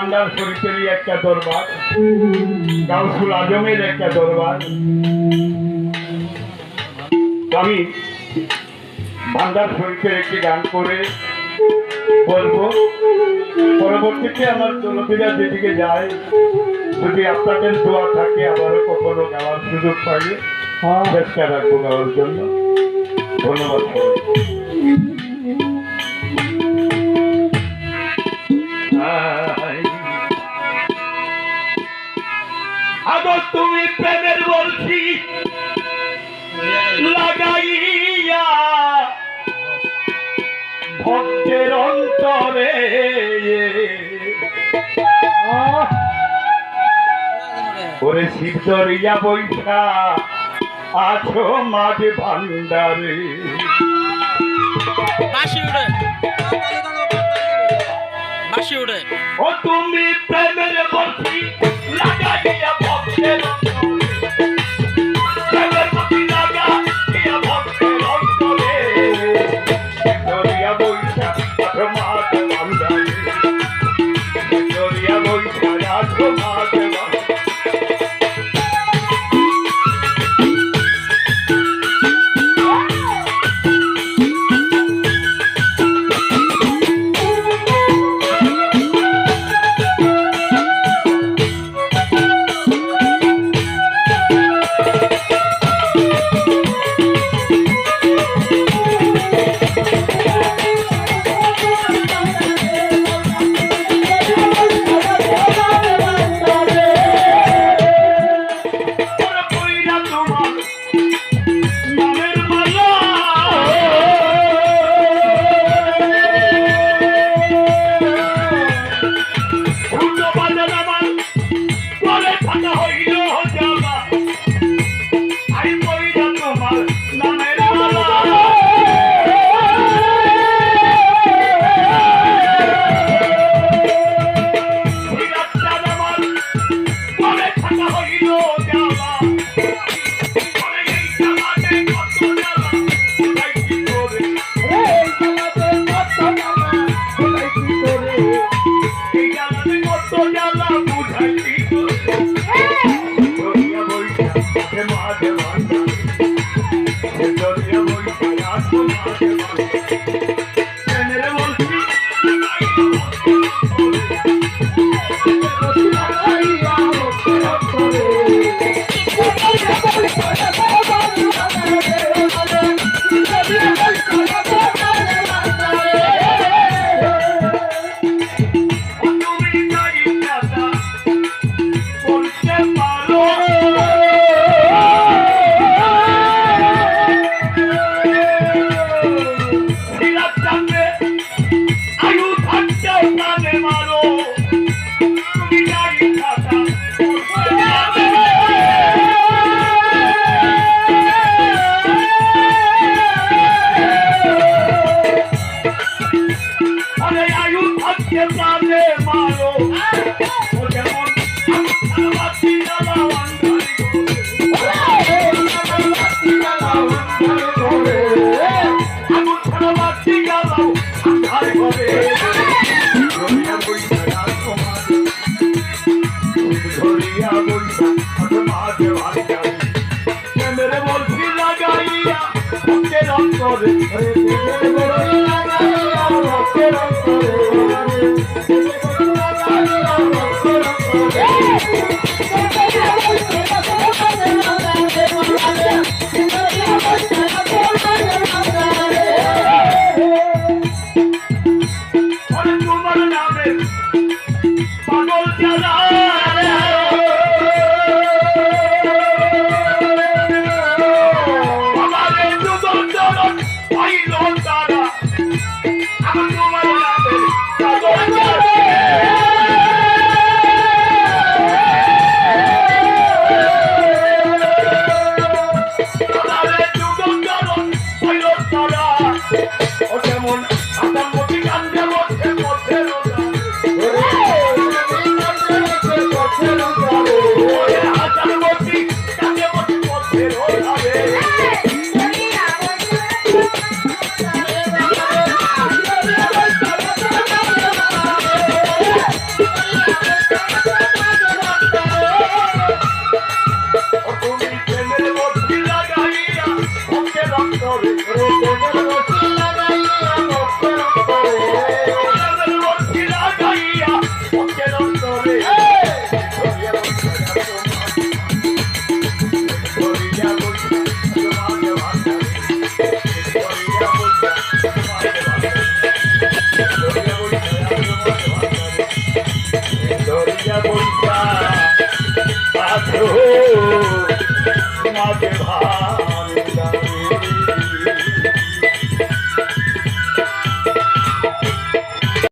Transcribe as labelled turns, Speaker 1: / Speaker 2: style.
Speaker 1: কান্ডার শরীফেরই একটা দরবার। গাউসুল আজমের একটা দরবার। আমি ভান্ডার শরীফের একটি গান করে বলব। পরবর্তীতে আমার জনপ্রিয়া যেদিকে যায় যদি আপনাদের দোয়া থাকে আবারও কখনো গাওয়ার সুযোগ পাইলে হ্যাঁ। চেষ্টা রাখব গাওয়ার জন্য। ধন্যবাদ। আগো তুমি প্রেমের বলছি। লাগাইয়া ভক্তের অন্তরে। ওরে শিবচরিয়া বৈঠা আছো মাঝে ভান্ডারে।
Speaker 2: উড়ে।
Speaker 1: ও তুমি প্রেমের Thank you. মারো Thank you.